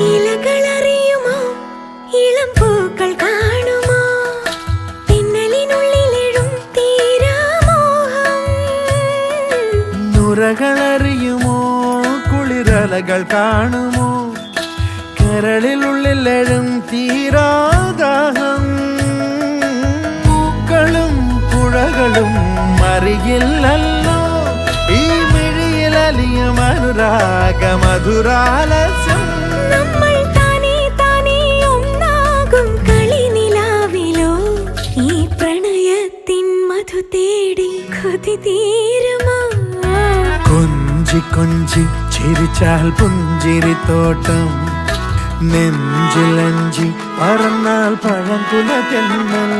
ഇലകളറിയുമോ? ഇളം പൂക്കൾ കാണുമോ? പിന്നലിനുള്ളിലെഴും തീരാമോഹം കുളിരലകൾ കാണുമോ? കരളിലുള്ളിലെഴും തീരാദാഹം പൂക്കളും പുഴകളും മറിയില്ലല്ലോ. ഈ മിഴിയിലലിയും അനുരാഗ മധുരാലസ്യം തേടി കൊതി തീരുമോ? കൊഞ്ചി കൊഞ്ചി ചിരിച്ചാൽ പുഞ്ചിരി തോട്ടം. നെഞ്ചിലഞ്ചി പറന്നാൽ പഴം കുല തെന്നൽ